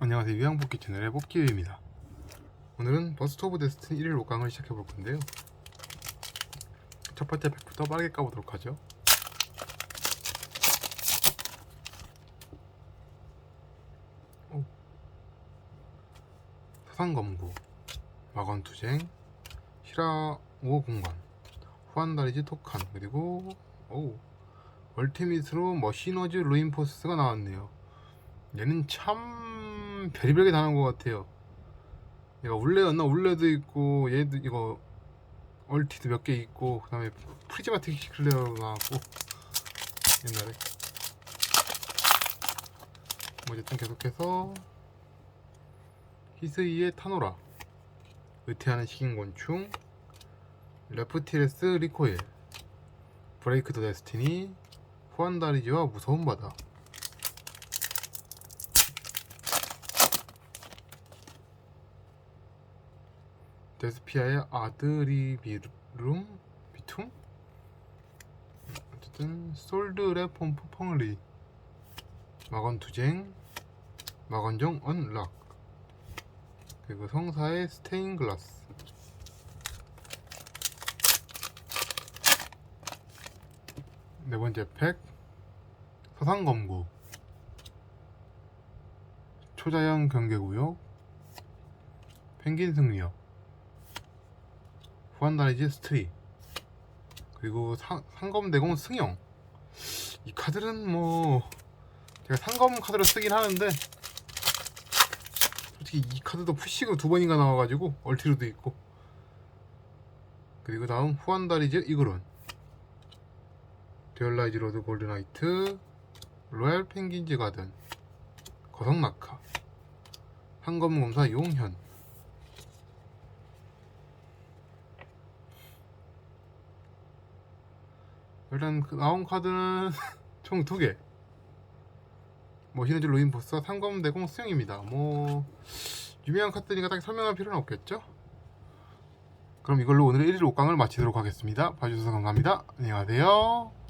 안녕하세요. 유양복귀 채널의 복귀유입니다. 오늘은 버스트 오브 데스티니 1일 5강을 시작해 볼 건데요. 첫 번째 팩부터 빠르게 까보도록 하죠. 오. 사상검구 마건투쟁 히라 5 공간 후안다리즈 토칸 그리고 오. 얼티밋으로 머시너즈 루인포스가 나왔네요. 얘는 참 별의별 게 다 나온 것 같아요. 얘가 울레였나? 울레도 있고 얘도 이거 얼티도 몇 개 있고 그 다음에 프리즈마틱 클레어 나왔고 옛날에. 뭐 어쨌든 계속해서 히스이의 타노라 의태하는 식인곤충 레프티레스 리코일 브레이크 더 데스티니 후안다리지와 무서운 바다 데스피아의 아들이 비룸? 비툼? 어쨌든 솔드레 pom프 펑리. 마건 투쟁. 마건정 언락. 그리고 성사의 스테인 글라스. 네 번째 팩. 서상검구. 초자연 경계구역. 펭귄 승리역 후한다리즈 스트리. 그리고 상, 상검대공 승영 이 카드는 뭐 제가 상검 카드로 쓰긴 하는데 솔직히 이 카드도 푸시가 두 번인가 나와가지고 얼티로도 있고. 그리고 다음 후한다리즈 이그론. 데얼라이즈 로드 골드나이트 로얄 펭귄즈 가든 거성낙하 상검검사 용현 일단 그 나온 카드는 총 두 개. 뭐 히든즈 로인 보스와 상검대공 수영입니다. 뭐 유명한 카드니까 딱 설명할 필요는 없겠죠? 그럼 이걸로 오늘의 1일 5강을 마치도록 하겠습니다. 봐주셔서 감사합니다. 안녕하세요.